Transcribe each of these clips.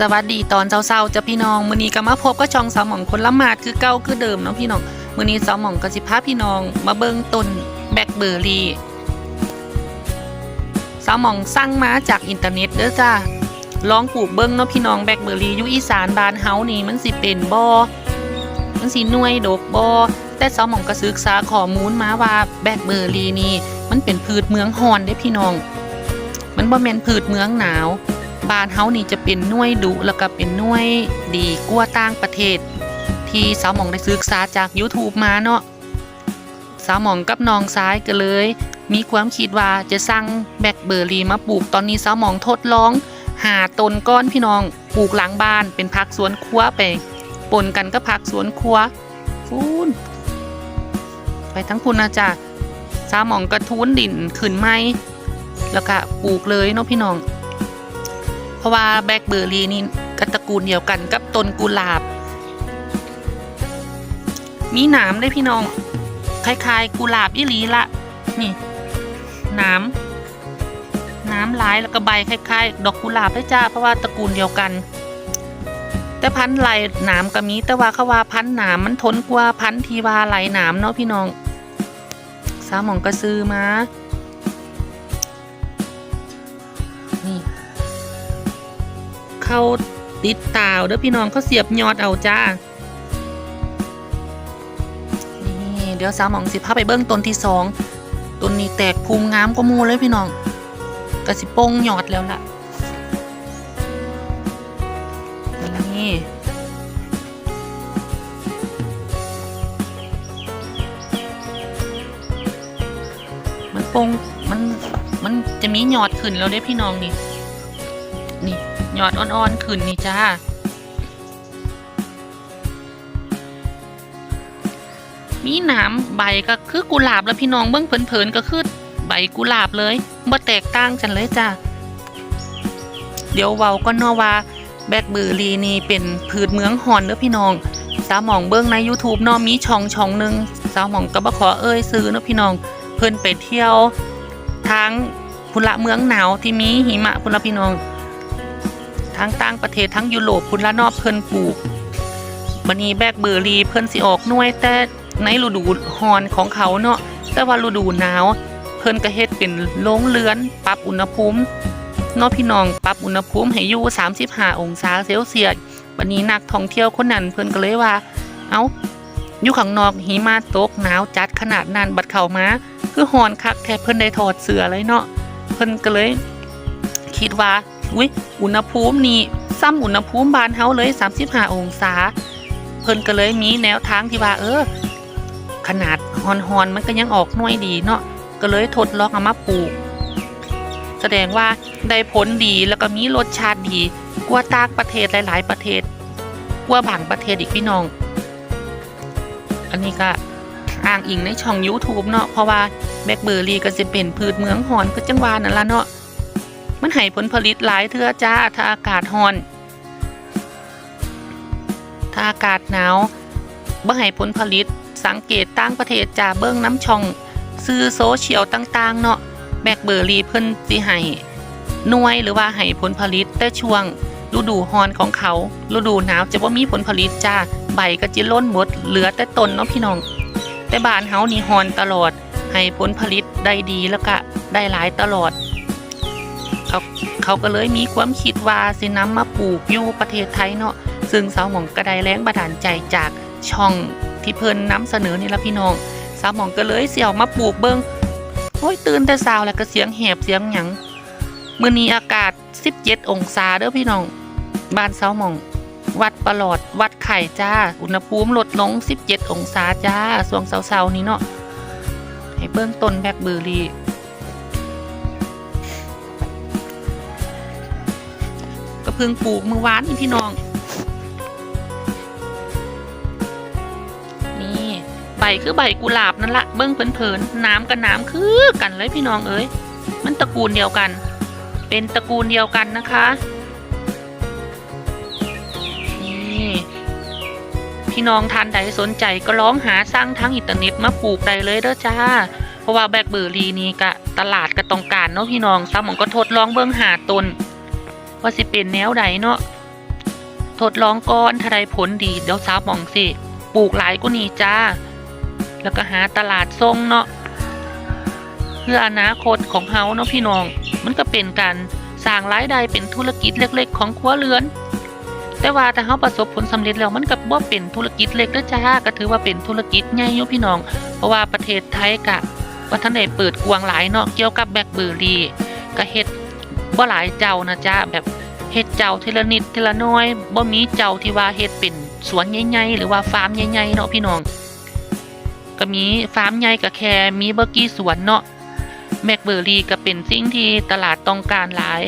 สวัสดีตอนเช้าๆจะพี่น้องมื้อนี้ก็มาพบกับช่องสาวหม่องคนละหมาดคือเก่าคือเดิมเนาะพี่น้องมื้อนี้สาวหม่องก็สิพาพี่น้อง มาเบิ่งต้นแบล็คเบอร์รี่สาวหม่องสั่งมาจากอินเทอร์เน็ตเด้อจ้าลองปลูกเบิ่งเนาะพี่น้องแบล็คเบอร์รี่อยู่อีสานบ้านเฮานี่มันสิเป็นบ่มันสิหน่วยดกบ่แต่สาวหม่องก็ศึกษาข้อมูลมาว่าแบล็คเบอร์รี่นี่มันเป็นพืชเมืองร้อนเด้พี่น้อง มันบ่แม่นพืชเมืองหนาว บ้านเฮานี่จะเป็นหน่วยดุแล้วก็เป็นหน่วยดีกว่าต่างประเทศ ที่สาวหมองได้ศึกษาจาก YouTube มาเนาะสาวหมองกับน้องซ้ายก็เลย มีความคิดว่าจะสั่งแบล็คเบอร์รี่มาปลูกตอนนี้สาวหมองทดลอง หาต้นก้อนพี่น้องปลูกหลังบ้านเป็นผักสวนครัวไปปนกันก็ผักสวนครัวฟูนไปทั้งคุณนะจ๊ะสาวหมองกระทุนดินขึ้นไม้แล้วก็ปลูกเลยเนาะพี่น้อง ราะว่าแบล็คเบอร์รี่นี่ก็ตระกูลเดียวกันกับต้นกุหลาบ มีหนามได้พี่น้อง คล้ายๆ กุหลาบอีหลีละนี่หนามหน้ำลายแล้วก็ใบคล้ายๆ ดอกกุหลาบได้จ้าเพราะว่าตระกูลเดียวกัน แต่พันธุ์ไหลหนามก็มีแต่ว่าเขาว่าพันธุ์หนามมันทนกว่าพันธุ์ทีวาไหลหนามเนาะพี่น้องสาวหมองก็ซื้อมา เข้าติดตาวเด้อพี่น้องเขาเสียบยอดเอาจ้า นี่เดี๋ยวสาวหมองสิพาไปเบิ้งต้นที่สองต้นนี้แตกภูมิงามกว่ามูเลยพี่น้องกระสิโป้งยอดแล้วล่ะ นี่มันโป้งมันมันจะมียอดขึ้นแล้วเด้พี่น้องนี่ นี่ ยอดอ่อนๆขึ้นนี่จ้ามีหนามใบก็คือกุหลาบแล้วพี่น้องเบิ้งเผินๆก็คือใบกุหลาบเลยบ่แตกต่างกันเลยจ้าเดี๋ยวเว้าก็นอว่าแบล็คเบอร์รี่นี่เป็นพืชเมืองฮอนเด้อพี่น้อง สาวหมองเบิ้งใน YouTube นาะมีช่องช่องหนึ่งสาวหมองก็บ่ขอเอ่ยซื้อเนาะพี่น้อง เพิ่นไปเที่ยวทางพุละเมืองหนาวที่มีหิมะพุละพี่น้อง ทั้งต่างประเทศทั้งยุโรปพุ่นละนอบเพิ่นปลูกบันนี้แบกเบอร์รี่เพิ่นสิออกน่วยแต่ในฤดูร้อนของเขาเนาะแต่ว่าฤดูหนาว เพิ่นก็เฮ็ดเป็นโรงเรือนปรับอุณหภูมิเนาะพี่น้องปรับอุณหภูมิให้อยู่35 องศาเซลเซียสบัดนี้นักท่องเที่ยวคนนั้นเพิ่นก็เลยว่า เอ้าอยู่ข้างนอกหิมะตกหนาวจัดขนาดนั้นบัดเข้ามาคือร้อนคักแท้เพิ่นได้ถอดเสื้อเลยเนาะเพิ่นก็เลย คิดว่า อุ้ยอุณหภูมินี่ซ้ำอุณหภูมิบานเฮาเลย 35 องศา เพิ่นก็เลยมีแนวทางที่ว่าเออ ขนาดฮอนฮอนมันก็ยังออกน่วยดีเนาะก็เลยทดลองเอามาปลูก แสดงว่าได้ผลดีแล้วก็มีรสชาติดีกว่าตากประเทศหลาย ๆ ประเทศกว่าบางประเทศอีกพี่น้อง อันนี้ก็อ้างอิงในช่อง YouTube เนาะเพราะว่าแบล็คเบอร์รี่ก็จะเป็นพืชเมืองหอนคือจังหวานั่นละเนาะ มันให้ผลผลิตหลายเทื่อจ้าถ้าอากาศร้อน ถ้าอากาศหนาวบ่ให้ผลผลิตสังเกตต่างประเทศจ้าเบิ่งน้ำช่อง ซื้อโซเชียลต่างๆ เนาะแบล็คเบอร์รี่เพิ่นสิให้หน่วยหรือว่าให้ผลผลิตแต่ช่วง ฤดูร้อนของเขา ฤดูหนาวจะบ่มีผลผลิตจ้าใบก็จะล้นหมดเหลือแต่ต้นเนาะพี่น้อง แต่บ้านเฮานี่ร้อนตลอด ให้ผลผลิตได้ดีแล้วก็ได้หลายตลอด เขาก็เลยมีความคิดว่าสินำมาปลูกอยู่ประเทศไทยเนาะซึ่งสาวหมองก็ได้แรงบันดาลใจจากช่องที่เพิ่นนำเสนอนี่ละพี่น้องสาวหมองก็เลยเสี่ยวมาปลูกเบิงโอ้ยตื่นแต่เช้าแล้วก็เสียงแหบเสียงหยังมื้อนี้อากาศ 17 องศาเด้อพี่น้องบ้านสาวหมอง วัดประหลอด วัดไข่จ้า อุณหภูมิลดลง 17 องศาจ้าช่วงเช้าๆนี้เนาะให้เบิ่งต้นแบล็คเบอร์รี่ เพิ่งปลูกเมื่อวานนี่พี่น้อง นี่ใบคือใบกุหลาบนั่นละเบิ้งเผินๆน้ำกับน้ำคือกันเลยพี่น้องเอ้ยมันตระกูลเดียวกัน เป็นตระกูลเดียวกันนะคะนี่พี่น้องทานใดสนใจก็ร้องหาสร้างทั้งอินเทอร์เน็ตมาปลูกได้เลยเด้อจ้าเพราะว่าแบล็คเบอร์รี่นี่กะตลาดก็ต้องการเนาะพี่น้องซ้ำมองก็ทดลองเบิ้องหาตน ว่าสิเป็นแนวใดเนาะทดลองก่อนถ้าได้ผลดีเดี๋ยวสาวมองสิปลูกหลายกว่านี้จ้า แล้วก็หาตลาดส่งเนาะเพื่ออนาคตของเฮาเนาะพี่น้อง มันก็เป็นการสร้างรายได้เป็นธุรกิจเล็กๆ ของครัวเรือน แต่ว่าถ้าเฮาประสบผลสำเร็จแล้วมันก็บ่เป็นธุรกิจเล็กเด้อจ้าก็ถือว่าเป็นธุรกิจใหญ่อยู่พี่น้อง เพราะว่าประเทศไทยกะว่าท่านได้เปิดกวางหลายเนาะเกี่ยวกับแบล็คเบอร์รี่ก็เฮ็ด บ่หลายเจ้านะจ้าแบบเฮ็ดเจ้าทีละนิดทีละน้อยบ่มีเจ้าที่ว่าเฮ็ดเป็นสวนใหญ่ๆหรือว่าฟาร์มใหญ่ๆเนาะพี่น้อง ก็มีฟาร์มใหญ่ก็แค่มีเบ่กี่สวนเนาะแบล็คเบอร์รี่ก็เป็นสิ่งที่ตลาดต้องการหลาย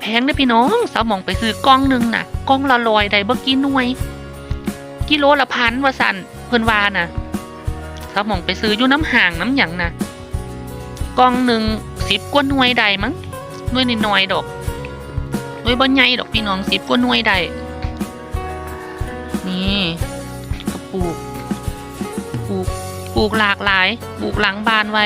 แพงเด้พี่น้องสาวหมองไปซื้อกล่องหนึงน่ะกล่องละร้อยได้เบ่กี่หน่วย กิโลละพันว่าสันเพิ่นว่าน่ะสาวหมองไปซื้ออยู่น้ำห่างน้ำหยังน่ะ กล่องหนึ่งสิบกว่าหน่วยใดมั้งหน่วยน้อยดอกหน่วยบ่ใหญ่ดอกพี่น้องสิบกว่าหน่วยใดนี่ก็ปลูกปลูกปลูกหลากหลายปลูกหลังบ้านไว้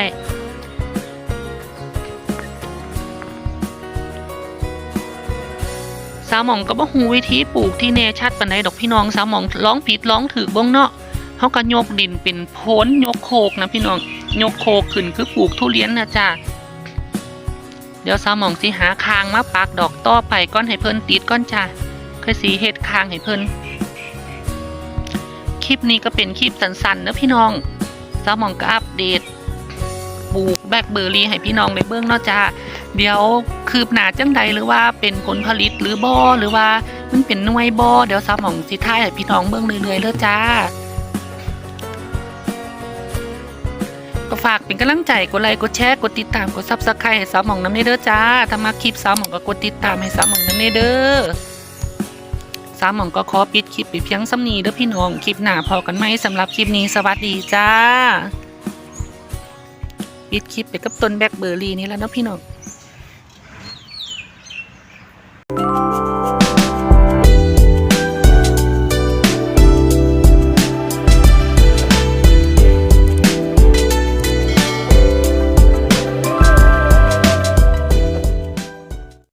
สาวหมองก็บ่ฮู้วิธีปลูกที่แน่ชัดปานใดดอกพี่น้องสาวหมองร้องผิดร้องถูกบ่งเนาะ เฮาก็ยกดินเป็นโพ้นยกโคกนะพี่น้องยกโคกขึ้นคือปลูกทุเรียนนะจ้าเดี๋ยวสาวหมองสิหาคางมาปักดอกต่อไปก่อนให้เพิ่นติดก่อนจ้าค่อยสิเฮ็ดคางให้เพิ่นคลิปนี้ก็เป็นคลิปสั้นๆนะพี่น้องสาวหมองก็อัปเดตปลูกแบล็คเบอร์รี่ให้พี่น้องได้เบิ่งนาะจ้าเดี๋ยวคืบหน้าจังใดหรือว่าเป็นผลผลิตหรือบ่หรือว่ามันเป็นน่วยบ่เดี๋ยวสาวหมองสิท้ายให้พี่น้องเบิ่งเรื่อยๆเด้อจ้า ก็ฝากเป็นกำลังใจกดไลค์กดแชร์กดติดตามกดซับสไครต์ให้สาวหม่องน้ำเนเด้อจ้าถ้ามาคลิปสาวหม่องก็กดติดตามให้สาวหม่องน้ำเนเด้อสาวหม่องก็ขอปิดคลิปไปเพียงสำนีเด้อพี่น้องคลิปหน้าพอกันไหมสำหรับคลิปนี้สวัสดีจ้าปิดคลิปไปกับต้นแบล็คเบอร์รี่นี่แล้วเนาะพี่น้อง